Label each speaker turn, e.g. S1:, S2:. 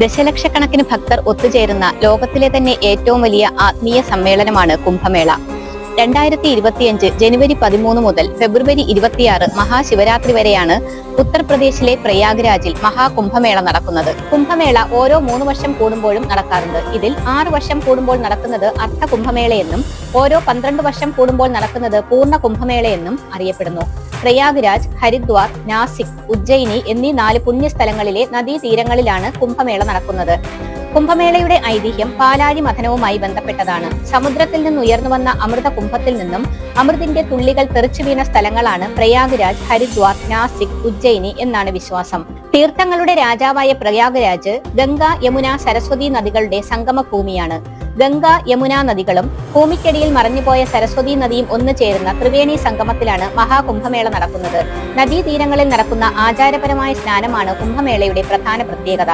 S1: ദശലക്ഷക്കണക്കിന് ഭക്തർ ഒത്തുചേരുന്ന ലോകത്തിലെ തന്നെ ഏറ്റവും വലിയ ആത്മീയ സമ്മേളനമാണ് കുംഭമേള. രണ്ടായിരത്തി ഇരുപത്തിയഞ്ച് ജനുവരി പതിമൂന്ന് മുതൽ ഫെബ്രുവരി ഇരുപത്തിയാറ് മഹാശിവരാത്രി വരെയാണ് ഉത്തർപ്രദേശിലെ പ്രയാഗ്രാജിൽ മഹാകുംഭമേള നടക്കുന്നത്. കുംഭമേള ഓരോ മൂന്ന് വർഷം കൂടുമ്പോഴും നടക്കാറുണ്ട്. ഇതിൽ ആറ് വർഷം കൂടുമ്പോൾ നടക്കുന്നത് അർത്ഥ കുംഭമേളയെന്നും ഓരോ പന്ത്രണ്ട് വർഷം കൂടുമ്പോൾ നടക്കുന്നത് പൂർണ കുംഭമേളയെന്നും അറിയപ്പെടുന്നു. പ്രയാഗ്രാജ് ഹരിദ്വാർ നാസിക് ഉജ്ജയിനി എന്നീ നാല് പുണ്യസ്ഥലങ്ങളിലെ നദീതീരങ്ങളിലാണ് കുംഭമേള നടക്കുന്നത്. കുംഭമേളയുടെ ഐതിഹ്യം പാലാഴി മഥനവുമായി ബന്ധപ്പെട്ടതാണ്. സമുദ്രത്തിൽ നിന്ന് ഉയർന്നു വന്ന അമൃത കുംഭത്തിൽ നിന്നും അമൃതിന്റെ തുള്ളികൾ തെറിച്ചു വീണ സ്ഥലങ്ങളാണ് പ്രയാഗ്രാജ് ഹരിദ്വാർ നാസിക് ഉജ്ജയിനി എന്നാണ് വിശ്വാസം. തീർത്ഥങ്ങളുടെ രാജാവായ പ്രയാഗ്രാജ് ഗംഗ യമുന സരസ്വതി നദികളുടെ സംഗമ ഭൂമിയാണ് ഗംഗ യമുന നദികളും ഭൂമിക്കടിയിൽ മറഞ്ഞുപോയ സരസ്വതി നദിയും ഒന്നു ചേരുന്ന ത്രിവേണി സംഗമത്തിലാണ് മഹാകുംഭമേള നടക്കുന്നത്. നദീതീരങ്ങളിൽ നടക്കുന്ന ആചാരപരമായ സ്നാനമാണ് കുംഭമേളയുടെ പ്രധാന പ്രത്യേകത.